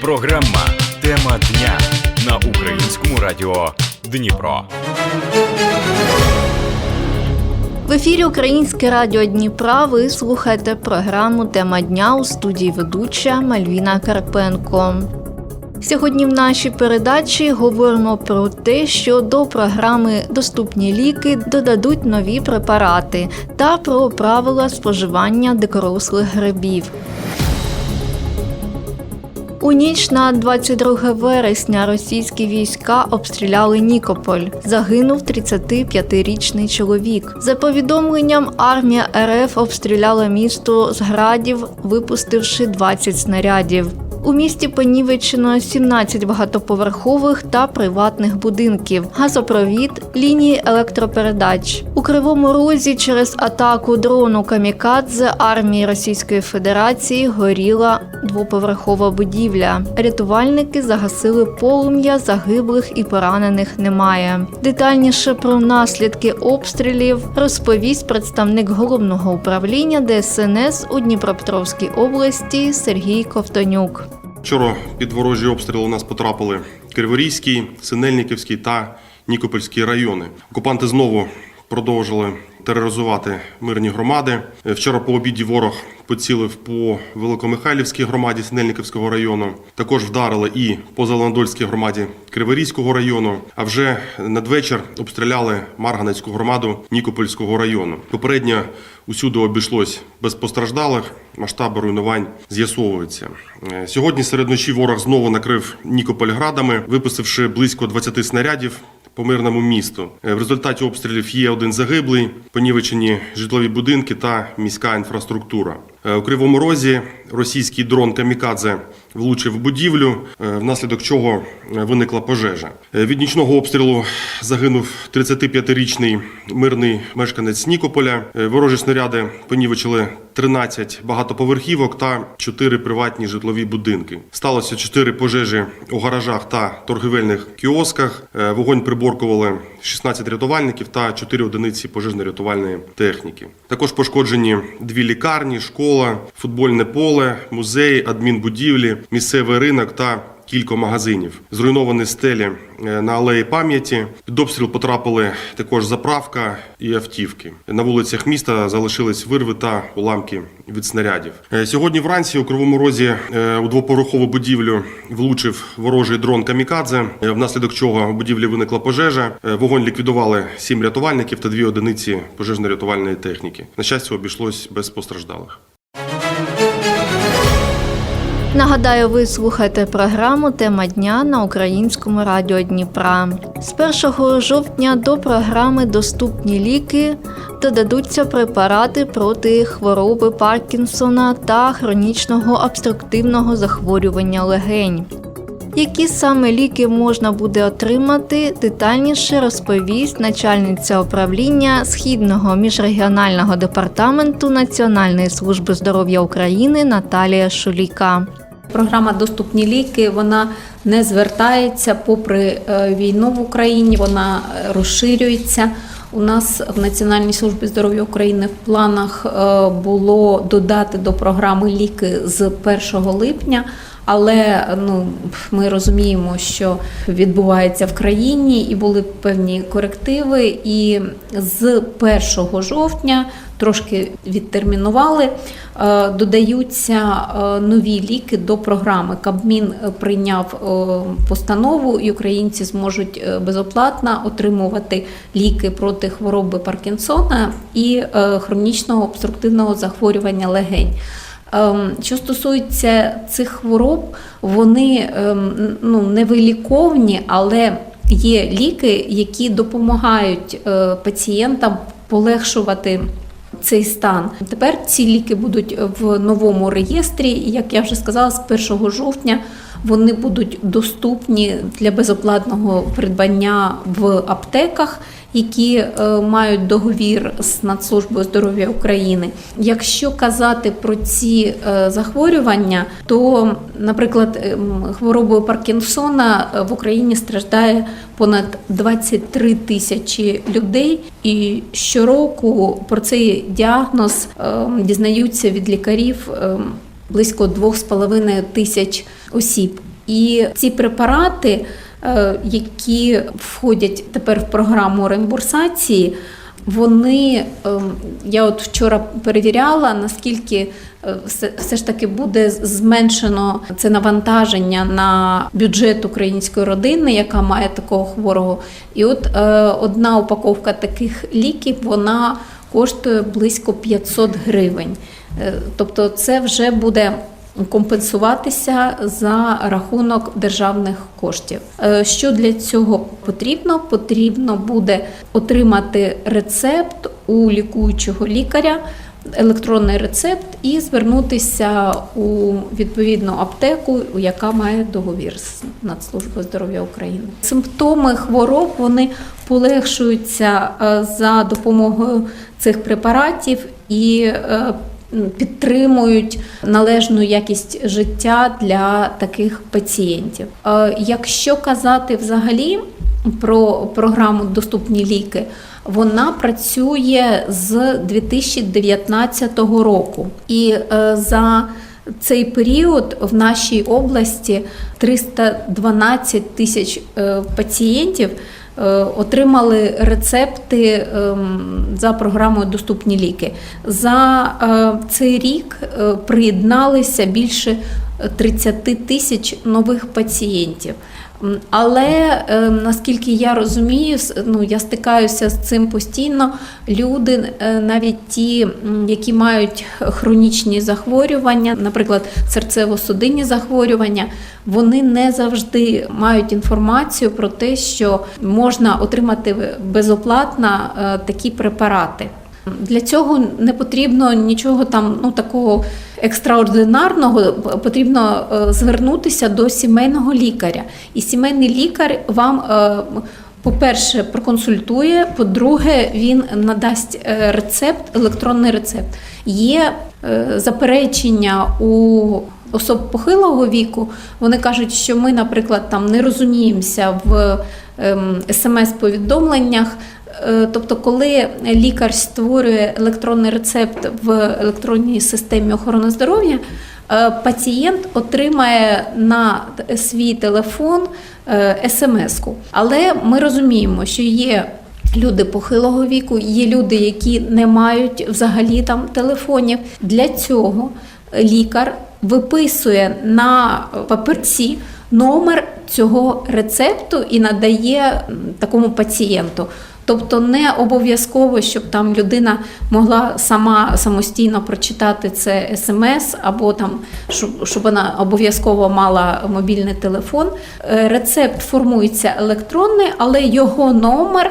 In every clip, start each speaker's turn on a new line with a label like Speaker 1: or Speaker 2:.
Speaker 1: Програма Тема дня на українському радіо Дніпро.
Speaker 2: В ефірі Українське радіо Дніпра. Ви слухаєте програму Тема дня у студії ведуча Мальвіна Карпенко. Сьогодні в нашій передачі говоримо про те, що до програми Доступні ліки додадуть нові препарати та про правила споживання дикорослих грибів. У ніч на 22 вересня російські війська обстріляли Нікополь. Загинув 35-річний чоловік. За повідомленням, армія РФ обстріляла місто з градів, випустивши 20 снарядів. У місті понівечено 17 багатоповерхових та приватних будинків, газопровід, лінії електропередач. У Кривому Розі через атаку дрону Камікадзе армії Російської Федерації горіла двоповерхова будівля. Рятувальники загасили полум'я, загиблих і поранених немає. Детальніше про наслідки обстрілів розповість представник головного управління ДСНС у Дніпропетровській області Сергій Ковтонюк.
Speaker 3: Вчора під ворожі обстріли у нас потрапили Криворізький, Синельниківський та Нікопольський райони. Окупанти знову продовжили тероризувати мирні громади. Вчора по обіді ворог поцілив по Великомихайлівській громаді Синельниківського району. Також вдарили і по Зеленодольській громаді Криворізького району. А вже надвечір обстріляли Марганецьку громаду Нікопольського району. Попередньо усюди обійшлось без постраждалих. Масштаби руйнувань з'ясовуються. Е, Сьогодні серед ночі ворог знову накрив Нікополь градами, випустивши близько 20 снарядів по мирному місту. Е, В результаті обстрілів є один загиблий, понівечені житлові будинки та міська інфраструктура. Е, У Кривому Розі російський дрон Камікадзе влучив будівлю, е, внаслідок чого е, виникла пожежа. Від нічного обстрілу загинув 35-річний мирний мешканець Нікополя. Ворожі снаряди понівечили 13 багатоповерхівок та 4 приватні житлові будинки. Сталося 4 пожежі у гаражах та торгівельних кіосках. Вогонь приборкували 16 рятувальників та 4 одиниці пожежно-рятувальної техніки. Також пошкоджені дві лікарні, школа, футбольне поле, музей, адмінбудівлі, місцевий ринок та кілька магазинів. Зруйновані стелі е, на алеї пам'яті. Під обстріл потрапили також заправка і автівки. На вулицях міста залишились вирви та уламки від снарядів. Е, Сьогодні вранці у Кривому Розі е, у двоповерхову будівлю влучив ворожий дрон Камікадзе, внаслідок чого у будівлі виникла пожежа. Вогонь ліквідували сім рятувальників та дві одиниці пожежно-рятувальної техніки. На щастя, обійшлось без постраждалих.
Speaker 2: Нагадаю, ви слухаєте програму Тема дня на українському радіо Дніпра. З 1 жовтня до програми Доступні ліки додадуться препарати проти хвороби Паркінсона та хронічного обструктивного захворювання легень. Які саме ліки можна буде отримати, детальніше розповість начальниця управління Східного міжрегіонального департаменту Національної служби здоров'я України Наталія Шуліка.
Speaker 4: Програма Доступні ліки вона не звертається попри е, війну в Україні, вона е, розширюється. У нас в Національній службі здоров'я України в планах е, було додати до програми ліки з 1 липня. Але ну ми розуміємо, що відбувається в країні, і були певні корективи. І з 1 жовтня трошки відтермінували, е, додаються е, нові ліки до програми. Кабмін прийняв е, постанову, і українці зможуть безоплатно отримувати ліки проти хвороби Паркінсона і хронічного обструктивного захворювання легень. Ем, Що стосується цих хвороб, вони ем, ну, невиліковні, але є ліки, які допомагають е, пацієнтам полегшувати цей стан. Тепер ці ліки будуть в новому реєстрі, як я вже сказала, з 1 жовтня вони будуть доступні для безоплатного придбання в аптеках, які е, мають договір з Нацслужбою здоров'я України. Якщо казати про ці е, захворювання, то, наприклад, ем, хворобою Паркінсона е, в Україні страждає понад 23 тисячі людей, і щороку про цей діагноз ем, дізнаються від лікарів. ем, близько 2,5 тисяч осіб. І ці препарати, які входять тепер в програму реімбурсації, вони ем, я от вчора перевіряла, наскільки е, все, все ж таки буде зменшено це навантаження на бюджет української родини, яка має такого хворого. І от е, одна упаковка таких ліків вона коштує близько 500 гривень. Е, Тобто, це вже буде компенсуватися за рахунок державних коштів. Е, Що для цього потрібно? Потрібно буде отримати рецепт у лікуючого лікаря. Електронний рецепт і звернутися у відповідну аптеку, яка має договір з Нацслужбою здоров'я України. Симптоми хвороб вони полегшуються е, за допомогою цих препаратів і е, підтримують належну якість життя для таких пацієнтів. Е, Якщо казати взагалі про програму Доступні ліки, вона працює з 2019 року, і е, за цей період в нашій області 312 тисяч е, пацієнтів отримали рецепти ем, за програмою Доступні ліки. За е, цей рік е, приєдналися більше 30 тисяч нових пацієнтів. Але е, наскільки я розумію, ну я стикаюся з цим постійно. Люди, е, навіть ті, які мають хронічні захворювання, наприклад, серцево-судинні захворювання, вони не завжди мають інформацію про те, що можна отримати безоплатно е, такі препарати. Для цього не потрібно нічого там ну такого екстраординарного. Потрібно е, звернутися до сімейного лікаря, і сімейний лікар вам. е, По-перше, проконсультує, по-друге, він надасть е, рецепт, електронний рецепт. Є заперечення у особ похилого віку. Вони кажуть, що ми, наприклад, там не розуміємося в ем, смс-повідомленнях. Е, Тобто, коли лікар створює електронний рецепт в електронній системі охорони здоров'я, е, пацієнт отримає на свій телефон е, смс-ку. Але ми розуміємо, що є люди похилого віку, є люди, які не мають взагалі там телефонів. Для цього лікар виписує на папірці номер цього рецепту і надає такому пацієнту. Тобто не обов'язково, щоб там людина могла сама самостійно прочитати це смс, або там щоб, щоб вона обов'язково мала мобільний телефон. Е, Рецепт формується електронний, але його номер.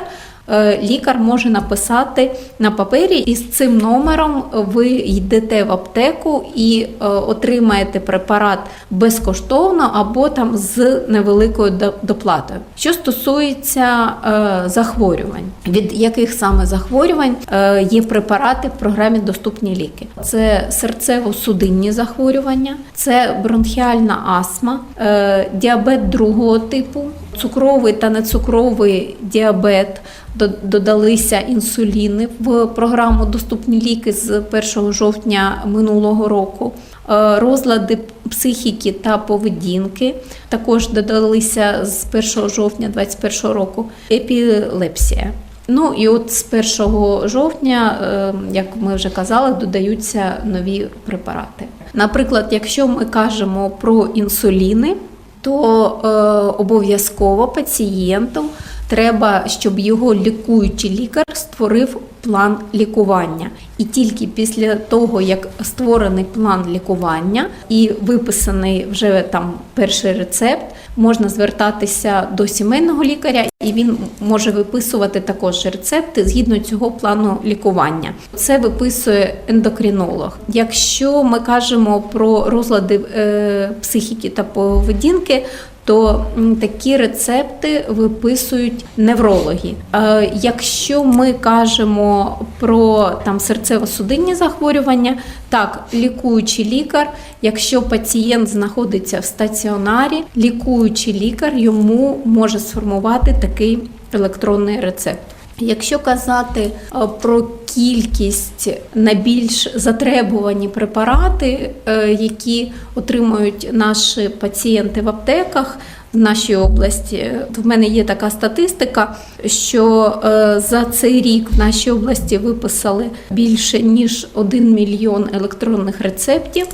Speaker 4: Е, Лікар може написати на папері, і з цим номером ви йдете в аптеку і е, отримаєте препарат безкоштовно або там з невеликою доплатою. Що стосується е, захворювань, від яких саме захворювань є препарати в програмі Доступні ліки? Це серцево-судинні захворювання, це бронхіальна астма, діабет другого типу, цукровий та нецукровий діабет. Додалися інсуліни в програму Доступні ліки з 1 жовтня минулого року. Е, Розлади психіки та поведінки також додалися з 1 жовтня 2021 року. Епілепсія. Ну і от з 1 жовтня, е, як ми вже казали, додаються нові препарати. Наприклад, якщо ми кажемо про інсуліни, то е, обов'язково пацієнту треба, щоб його лікуючий лікар створив план лікування. І тільки після того, як створений план лікування і виписаний вже там перший рецепт, можна звертатися до сімейного лікаря, і він може виписувати також рецепти згідно цього плану лікування. Це виписує ендокринолог. Якщо ми кажемо про розлади е, психіки та поведінки, то такі рецепти виписують неврологи. Е, Якщо ми кажемо про там серцево-судинні захворювання, так лікуючий лікар, якщо пацієнт знаходиться в стаціонарі, лікуючий лікар йому може сформувати такий електронний рецепт. Якщо казати е, про кількість найбільш затребувані препарати, е, які отримують наші пацієнти в аптеках. В нашій області в мене є така статистика, що е, за цей рік в нашій області виписали більше ніж 1 мільйон електронних рецептів.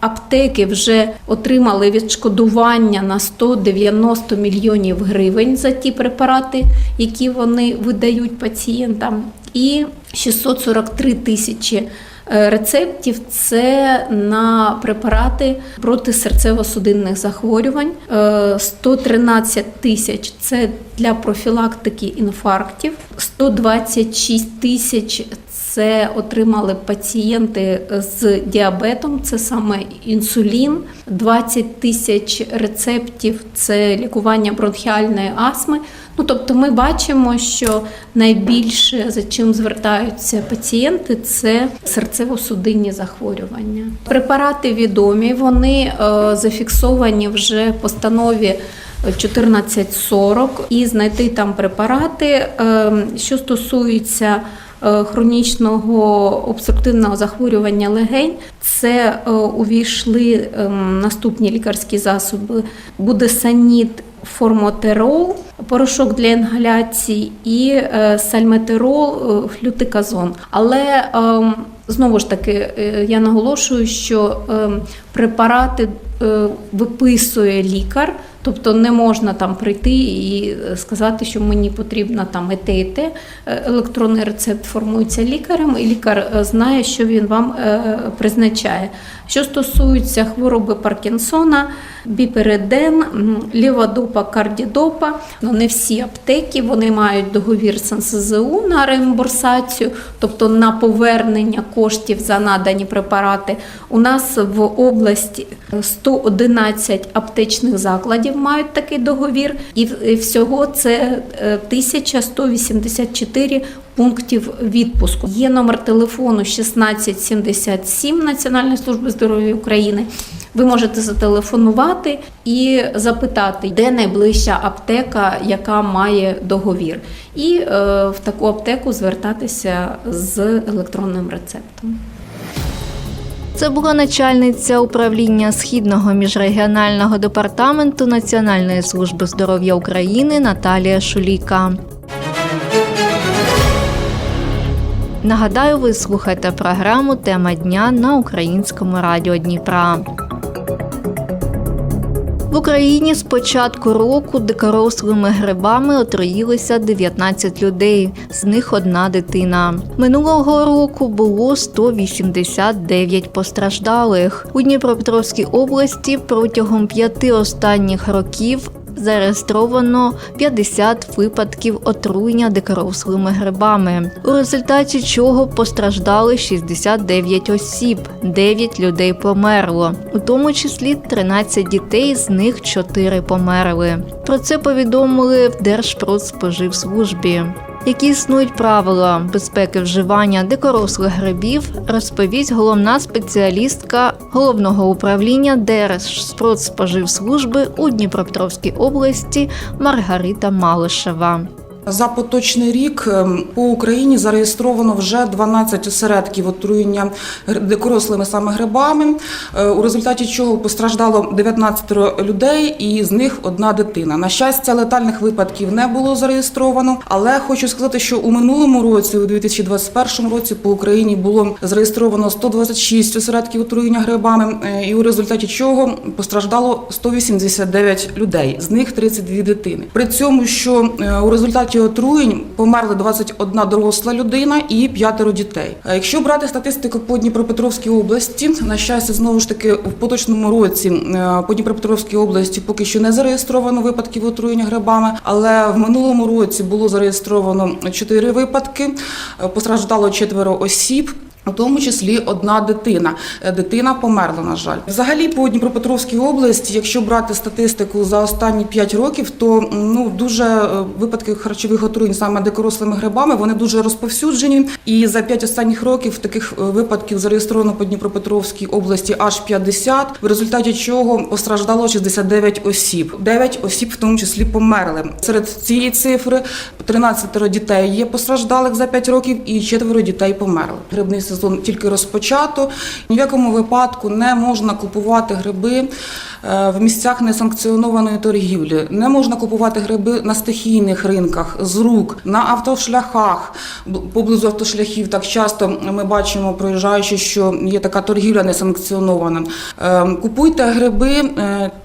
Speaker 4: Аптеки вже отримали відшкодування на 190 мільйонів гривень за ті препарати, які вони видають пацієнтам, і 643 тисячі е, рецептів це на препарати проти серцево-судинних захворювань, Е, 113 тисяч це для профілактики інфарктів, 126 тисяч це отримали пацієнти з діабетом, це саме інсулін, 20 тисяч рецептів це лікування бронхіальної астми. Ну тобто, ми бачимо, що найбільше за чим звертаються пацієнти, це серцево-судинні захворювання. Препарати відомі, вони е, зафіксовані вже в постанові. 1440 і знайти там препарати, е, що стосується е, хронічного обструктивного захворювання легень, це е, увійшли ем, наступні лікарські засоби: будесаніт, формотерол, порошок для інгаляції і е, сальметерол, е, флютиказон. Але ем, знову ж таки е, я наголошую, що ем, препарати е, виписує лікар. Тобто не можна там прийти і сказати, що мені потрібно там і те, і те. Е, Електронний рецепт формується лікарем, і лікар е, знає, що він вам е, призначає. Що стосується хвороби Паркінсона, біпереден, м, ліводопа, кардідопа, ну не всі аптеки вони мають договір з НСЗУ на реімбурсацію, тобто на повернення коштів за надані препарати. У нас в області 111 аптечних закладів мають такий договір, і всього це е, 1184 пунктів відпуску. Є номер телефону 1677 Національної служби здоров'я України. Ви можете зателефонувати і запитати, де найближча аптека, яка має договір, і е, в таку аптеку звертатися з електронним рецептом.
Speaker 2: Це була начальниця управління Східного міжрегіонального департаменту Національної служби здоров'я України Наталія Шуліка. Нагадаю, ви слухаєте програму Тема дня на українському радіо Дніпра. В Україні з початку року дикорослими грибами отруїлися 19 людей, з них одна дитина. Минулого року було 189 постраждалих. У Дніпропетровській області протягом п'яти останніх років зареєстровано 50 випадків отруєння дикорослими грибами, у результаті чого постраждали 69 осіб, 9 людей померло, у тому числі 13 дітей, з них 4 померли. Про це повідомили в Держпродспоживслужбі. Які існують правила безпеки вживання дикорослих грибів, розповість головна спеціалістка головного управління Держпродспоживслужби у Дніпропетровській області Маргарита Малишева.
Speaker 5: За поточний рік ем, по Україні зареєстровано вже 12 осередків отруєння дикорослими саме грибами, е, у результаті чого постраждало 19 людей, і з них одна дитина. На щастя, летальних випадків не було зареєстровано, але хочу сказати, що у минулому році, у 2021 році, по Україні було зареєстровано 126 осередків отруєння грибами, е, і у результаті чого постраждало 189 людей, з них 32 дитини. При цьому, що е, у результаті отруєнь померли 21 доросла людина і п'ятеро дітей. Якщо брати статистику по Дніпропетровській області, на щастя, знову ж таки, в поточному році е, по Дніпропетровській області поки що не зареєстровано випадків отруєння грибами, але в минулому році було зареєстровано 4 випадки, е, постраждало четверо осіб. У тому числі одна дитина. Е, Дитина померла, на жаль. Взагалі, по Дніпропетровській області, якщо брати статистику за останні 5 років, то ну дуже е, випадки харчових отруєнь саме дикорослими грибами вони дуже розповсюджені. І за 5 останніх років таких е, випадків зареєстровано по Дніпропетровській області аж 50, в результаті чого постраждало 69 осіб. 9 осіб в тому числі померли. Серед цієї цифри 13 дітей є постраждалих за 5 років і четверо дітей померли. Грибний сезон тільки розпочато. Ні в якому випадку не можна купувати гриби е, в місцях несанкціонованої торгівлі. Не можна купувати гриби на стихійних ринках з рук, на автошляхах поблизу автошляхів. Так часто ми бачимо, проїжджаючи, що є така торгівля несанкціонована. Е, Купуйте гриби.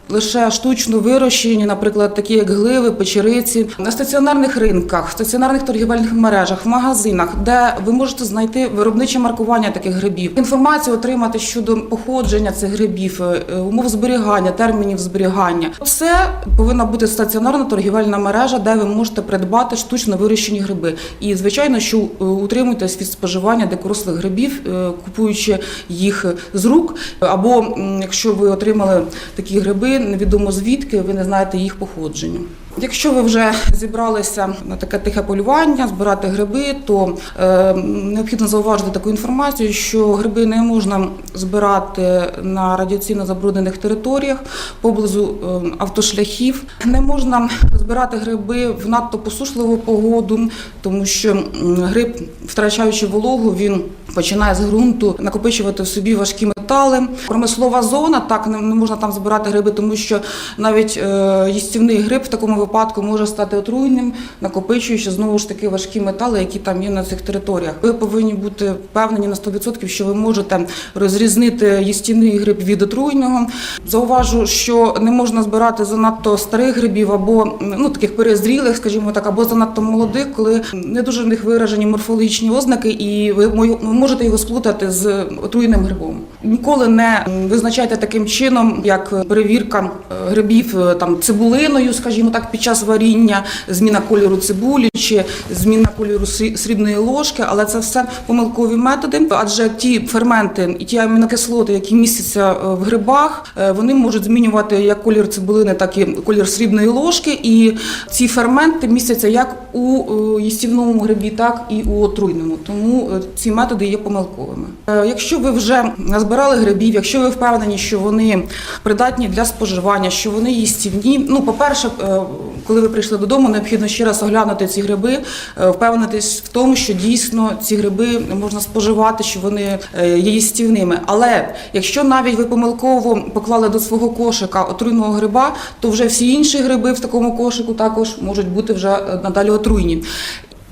Speaker 5: Лише штучно вирощені, наприклад, такі як гливи, печериці, на стаціонарних ринках, стаціонарних торгівельних мережах, в магазинах, де ви можете знайти виробниче маркування таких грибів, інформацію отримати щодо походження цих грибів, е, умов зберігання, термінів зберігання. Це повинна бути стаціонарна торгівельна мережа, де ви можете придбати штучно вирощені гриби. І звичайно, що е, утримуйтесь від споживання дикорослих грибів, е, купуючи їх з рук, або якщо ви отримали такі гриби, невідомо звідки, ви не знаєте їх походження. Якщо ви вже зібралися на таке тихе полювання, збирати гриби, то е, необхідно зауважити таку інформацію, що гриби не можна збирати на радіаційно забруднених територіях поблизу е, автошляхів. Не можна збирати гриби в надто посушливу погоду, тому що гриб, втрачаючи вологу, він починає з ґрунту накопичувати в собі важкі метали. Промислова зона так не, можна там збирати гриби, тому що навіть е, їстівний гриб в такому випадку може стати отруйним, накопичуючи знову ж таки важкі метали, які там є на цих територіях. Ви повинні бути впевнені на 100%, що ви можете розрізнити їстівний гриб від отруйного. Зауважу, що не можна збирати занадто старих грибів або ну таких перезрілих, скажімо так, або занадто молодих, коли не дуже в них виражені морфологічні ознаки, і ви можете його сплутати з отруєним грибом. Ніколи не визначайте таким чином, як перевірка е, грибів е, там цибулиною, скажімо так, під час варіння, зміна кольору цибулі чи зміна кольору срібної ложки, але це все помилкові методи, адже ті ферменти і ті амінокислоти, які містяться е, в грибах, вони можуть змінювати як колір цибулини, так і колір срібної ложки. І ці ферменти містяться як у їстівному грибі, так і у отруйному. Тому ці методи є помилковими. Якщо ви вже назбирали грибів, якщо ви впевнені, що вони придатні для споживання, що вони їстівні. Ну, по-перше, е, коли ви прийшли додому, необхідно ще раз оглянути ці гриби, е, впевнитись в тому, що дійсно ці гриби можна споживати, що вони е, є їстівними. Але якщо навіть ви помилково поклали до свого кошика отруйного гриба, то вже всі інші гриби в такому кошику також можуть бути вже надалі отруйні.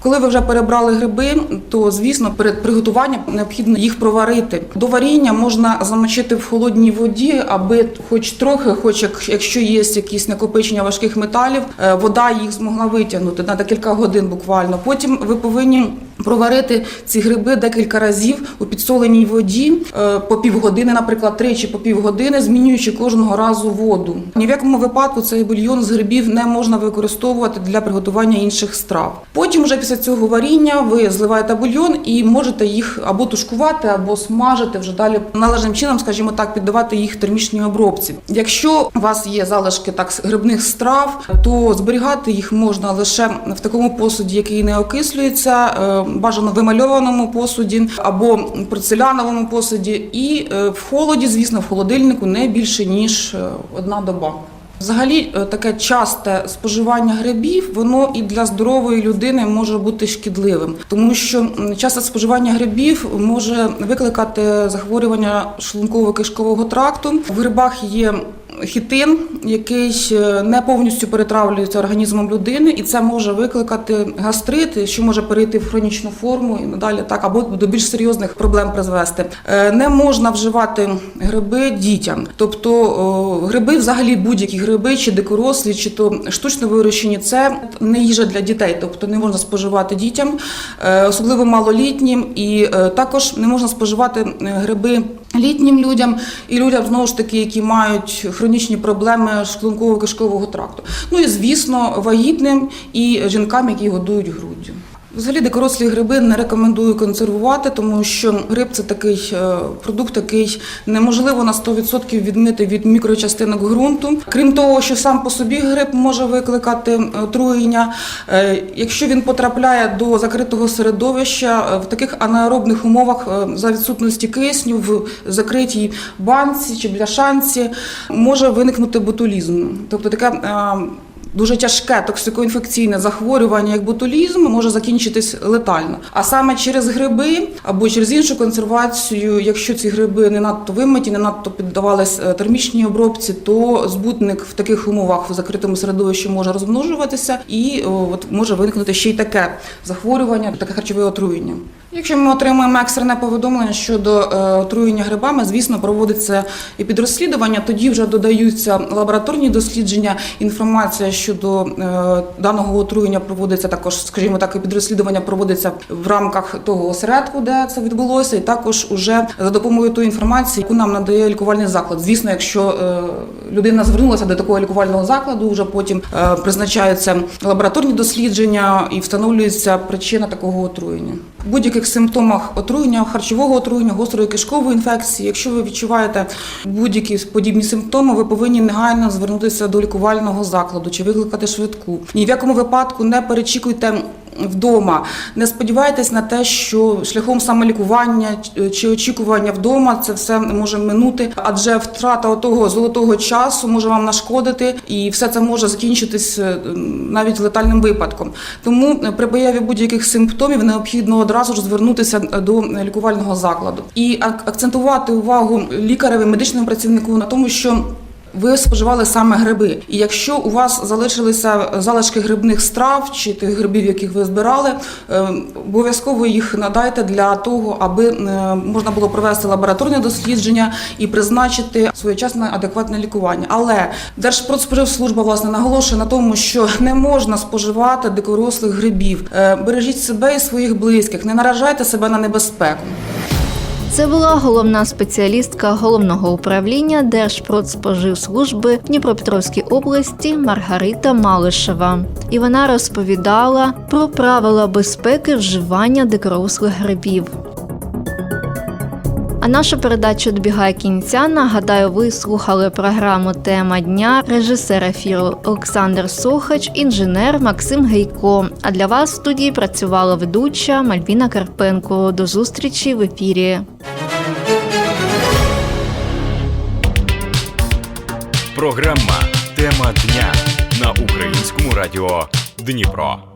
Speaker 5: Коли ви вже перебрали гриби, то звісно перед приготуванням необхідно їх проварити. До варіння можна замочити в холодній воді, аби хоч трохи, хоч як- якщо є якісь накопичення важких металів, е, вода їх змогла витягнути на декілька годин буквально. Потім ви повинні проварити ці гриби декілька разів у підсоленій воді е, по півгодини, наприклад, тричі по півгодини, змінюючи кожного разу воду. Ні в якому випадку цей бульйон з грибів не можна використовувати для приготування інших страв. Потім, вже після цього варіння, ви зливаєте бульйон і можете їх або тушкувати, або смажити вже далі належним чином, скажімо так, піддавати їх термічній обробці. Якщо у вас є залишки так грибних страв, то зберігати їх можна лише в такому посуді, який не окислюється, е, бажано вимальованому посуді або порцеляновому посуді, і е, в холоді, звісно, в холодильнику не більше ніж е, одна доба. Взагалі, е, таке часте споживання грибів, воно і для здорової людини може бути шкідливим, тому що часте споживання грибів може викликати захворювання шлунково-кишкового тракту. В грибах є хітин, який не повністю перетравлюється організмом людини, і це може викликати гастрит, що може перейти в хронічну форму і надалі так, або до більш серйозних проблем призвести. Е, Не можна вживати гриби дітям, тобто гриби, взагалі будь-які гриби, чи дикорослі, чи то штучно вирощені, це не їжа для дітей, тобто не можна споживати дітям, е, особливо малолітнім, і е, також не можна споживати гриби літнім людям. І людям знову ж таки, які мають хронічні проблеми шлунково-кишкового тракту. Ну і звісно, вагітним і жінкам, які годують груддю. Взагалі дикорослі гриби не рекомендую консервувати, тому що гриб це такий е, продукт, який неможливо на 100% відмити від мікрочастинок ґрунту. Крім того, що сам по собі гриб може викликати е, отруєння, е, якщо він потрапляє до закритого середовища в таких анаеробних умовах за відсутності кисню в закритій банці чи бляшанці може виникнути ботулізм. Тобто таке е, Дуже тяжке токсикоінфекційне захворювання, як ботулізм, може закінчитись летально. А саме через гриби або через іншу консервацію, якщо ці гриби не надто вимиті, не надто піддавались е, термічній обробці, то збутник в таких умовах в закритому середовищі може розмножуватися і от може виникнути ще й таке захворювання, таке харчове отруєння. Якщо ми отримаємо екстрене повідомлення щодо е, отруєння грибами, звісно, проводиться і підрозслідування. Тоді вже додаються лабораторні дослідження. Інформація щодо е, даного отруєння проводиться також, скажімо так, і підрозслідування проводиться в рамках того осередку, де це відбулося, і також уже за допомогою тої інформації, яку нам надає лікувальний заклад. Звісно, якщо е, людина звернулася до такого лікувального закладу, вже потім призначаються лабораторні дослідження і встановлюється причина такого отруєння. Будь-яких симптомах отруєння, харчового отруєння, гострої кишкової інфекції, якщо ви відчуваєте будь-які подібні симптоми, ви повинні негайно звернутися до лікувального закладу чи викликати швидку. Ні в якому випадку не перечікуйте. Вдома не сподівайтесь на те, що шляхом самолікування чи очікування вдома це все може минути, адже втрата того золотого часу може вам нашкодити, і все це може закінчитись е, навіть летальним випадком. Тому е, при появі будь-яких симптомів необхідно одразу ж звернутися до лікувального закладу і акцентувати увагу лікареві, медичному працівнику на тому, що ви споживали саме гриби. І якщо у вас залишилися залишки грибних страв чи тих грибів, яких ви збирали, е, обов'язково їх надайте для того, аби можна було провести лабораторне дослідження і призначити своєчасне адекватне лікування. Але Держпродспоживслужба власне наголошує на тому, що не можна споживати дикорослих грибів. Е, Бережіть себе і своїх близьких, не наражайте себе на небезпеку.
Speaker 2: Це була головна спеціалістка головного управління Держпродспоживслужби в Дніпропетровській області Маргарита Малишева. І вона розповідала про правила безпеки вживання дикорослих грибів. А наша передача добігає кінця. Нагадаю, ви слухали програму Тема дня, режисер ефіру Олександр Сохач, інженер Максим Гейко. А для вас в студії працювала ведуча Мальвіна Карпенко. До зустрічі в ефірі.
Speaker 1: Програма Тема дня на українському радіо Дніпро.